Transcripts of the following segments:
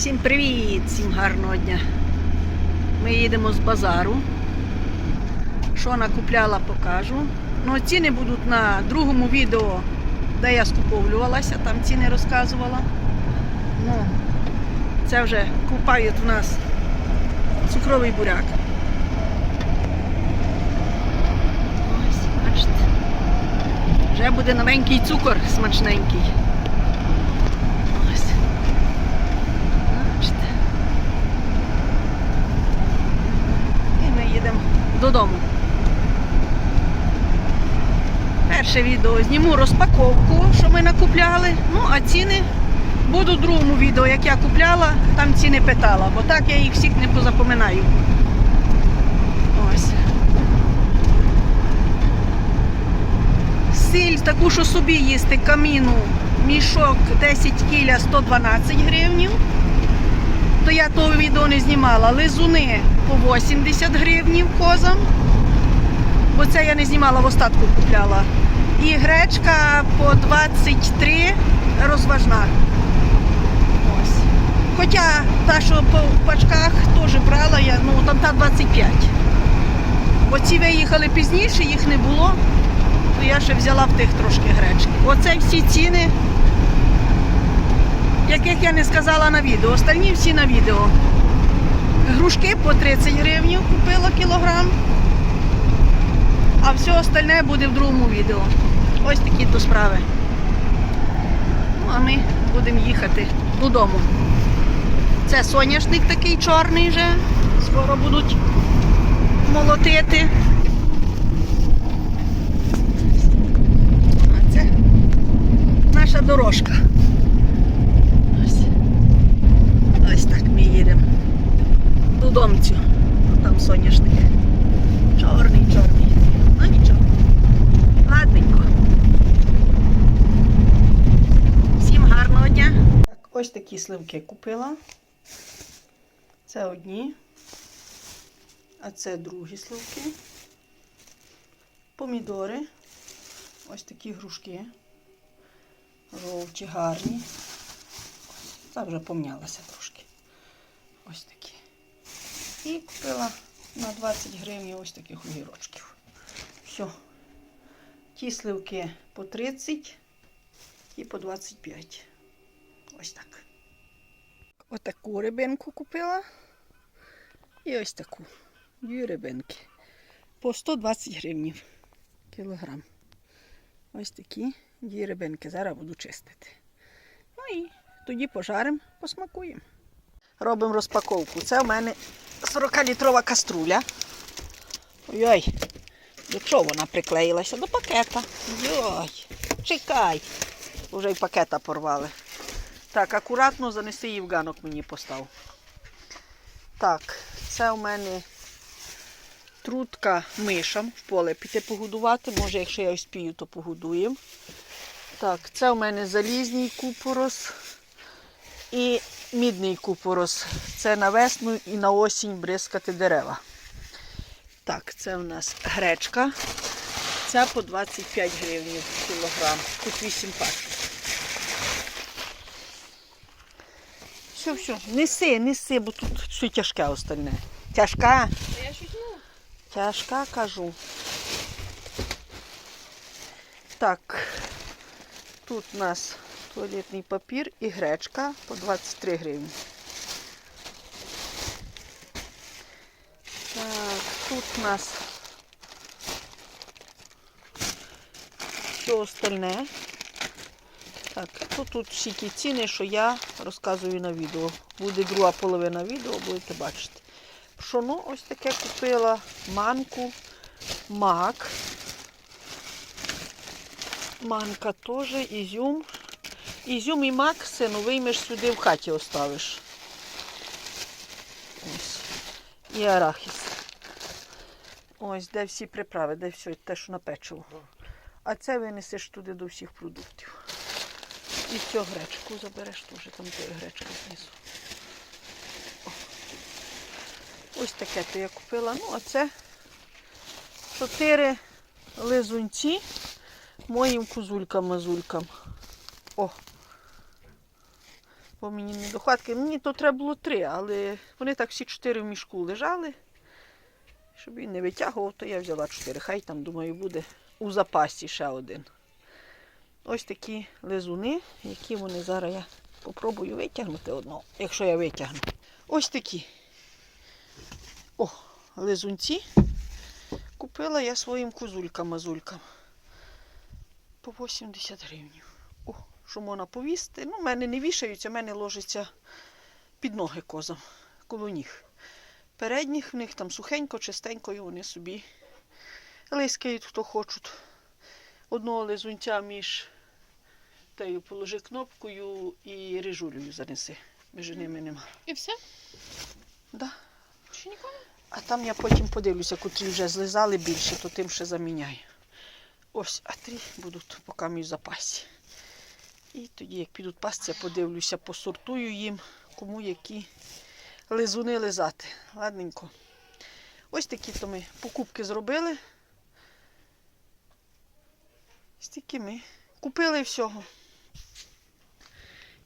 Всім привіт, всім гарного дня. Ми їдемо з базару. Що накупляла, покажу. Ну, ціни будуть на другому відео, де я скуповлювалася, там ціни розказувала. Ну, це вже купають в нас цукровий буряк. Ось, бачите. Вже буде новенький цукор смачненький. Ось. Бачите. І ми їдемо додому. Перше відео зніму розпаковку, що ми накупляли. Ну, а ціни будуть в другому відео, як я купляла, там ціни питала, бо так я їх всіх не позапоминаю. Ось. Сіль таку, що собі їсти каміну, мішок 10 кіля 112 гривнів. То я того відео не знімала. Лизуни по 80 гривнів козам. Бо це я не знімала, в остатку купляла. І гречка по 23 розважна. Ось. Хоча та, що по пачках теж брала я, ну там та 25. Бо ці виїхали пізніше, їх не було то я ще взяла в тих трошки гречки. Оце всі ціни, яких я не сказала на відео. Остальні всі на відео. Грушки по 30 гривень купила кілограм. А все остальне буде в другому відео. Ось такі то справи. Ну, а ми будемо їхати додому. Це соняшник такий чорний вже. Скоро будуть молотити. А це наша дорожка. Ось. Ось так ми їдемо. Додомцю. Там соняшник. Чорний, чорний. Ну нічого. Ладненько. Всім гарного дня. Так, ось такі сливки купила. Це одні. А це другі сливки. Помідори. Ось такі грушки. Жовті, гарні. Це вже помнялася трошки. Ось такі. І купила на 20 гривень ось таких огірочків. Все. Ті сливки по 30, ті по 25. Ось так. Отаку рибинку купила. І ось таку. Дві рибинки. По 120 гривень кілограм. Ось такі дві рибинки. Зараз буду чистити. Ну і тоді пожаримо, посмакуємо. Робимо розпаковку. Це у мене 40-літрова каструля. Ой-ой, до чого вона приклеїлася? До пакета. Йой, чекай. Вже й пакета порвали. Так, акуратно занеси її в ганок мені постав. Так, це у мене трутка мишам в поле піти погодувати. Може, якщо я успію, то погодуємо. Так, це у мене залізний купорос і мідний купорос. Це на весну і на осінь бризкати дерева. Так, це у нас гречка. Ця по 25 гривень кілограм. Тут 8 пачок. Все, все, неси, неси, бо тут все тяжке остальне. Тяжка? Я. Тяжка, кажу. Так, тут у нас туалетний папір і гречка по 23 гривні. Так, тут у нас все остальне. Так, тут, тут всі ті ціни, що я розказую на відео. Буде друга половина відео, будете бачити. Пшоно ось таке купила, манку, мак. Манка теж, ізюм. Ізюм і мак, сину, виймеш сюди в хаті оставиш. Ось. І арахіс. Ось, де всі приправи, де все те, що на. А це винесеш туди до всіх продуктів. І цю гречку забереш теж, там тої гречки знизу. Ось таке то я купила. Ну, а це чотири лизунці моїм кузулькам-мазулькам. О! бо мені не дохватки. Мені то треба було три, але вони так всі чотири в мішку лежали. Щоб він не витягував, то я взяла чотири. Хай там, думаю, буде у запасі ще один. Ось такі лизуни, які вони зараз я попробую витягнути одного, якщо я витягну. Ось такі. О, лизунці. Купила я своїм козулькам-мазулькам. По 80 гривень. О, що можна повісти. Ну, в мене не вішаються, в мене ложиться під ноги козам, коло ніг. Передніх в них там сухенько, чистенько, і вони собі лискають, хто хочуть. Одного лизунця між тею положи кнопкою і рижулею занеси. Між ними нема. І все? Да. Чи ніколи? А там я потім подивлюся, котрі вже злизали більше, то тим ще заміняю. Ось, а три будуть поки мій запасі. І тоді, як підуть пасти, я подивлюся, посортую їм, кому які лизуни лизати. Ладненько. Ось такі то ми покупки зробили. Стільки ми купили всього.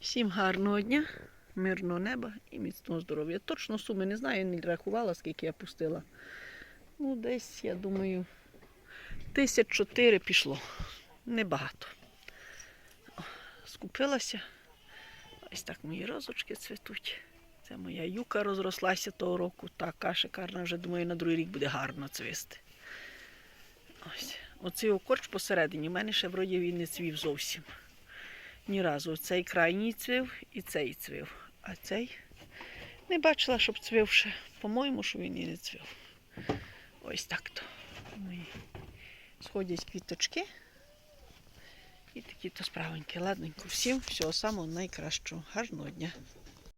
Всім гарного дня, мирного неба і міцного здоров'я. Точно суми не знаю, не рахувала, скільки я пустила. Ну, десь, я думаю, тисяч чотири пішло. Небагато. Скупилася. Ось так мої розочки цвітуть. Це моя юка розрослася того року. Така шикарна, вже думаю, на другий рік буде гарно цвісти. Ось. Оцей окорч посередині, в мене ще вроді він не цвів зовсім. Ні разу. Цей крайній цвів і цей цвів. А цей не бачила, щоб цвів ще. По-моєму, що він і не цвів. Ось так то. Сходять квіточки. І такі то справоньки. Ладненько. Всім всього самого найкращого. Гарного дня.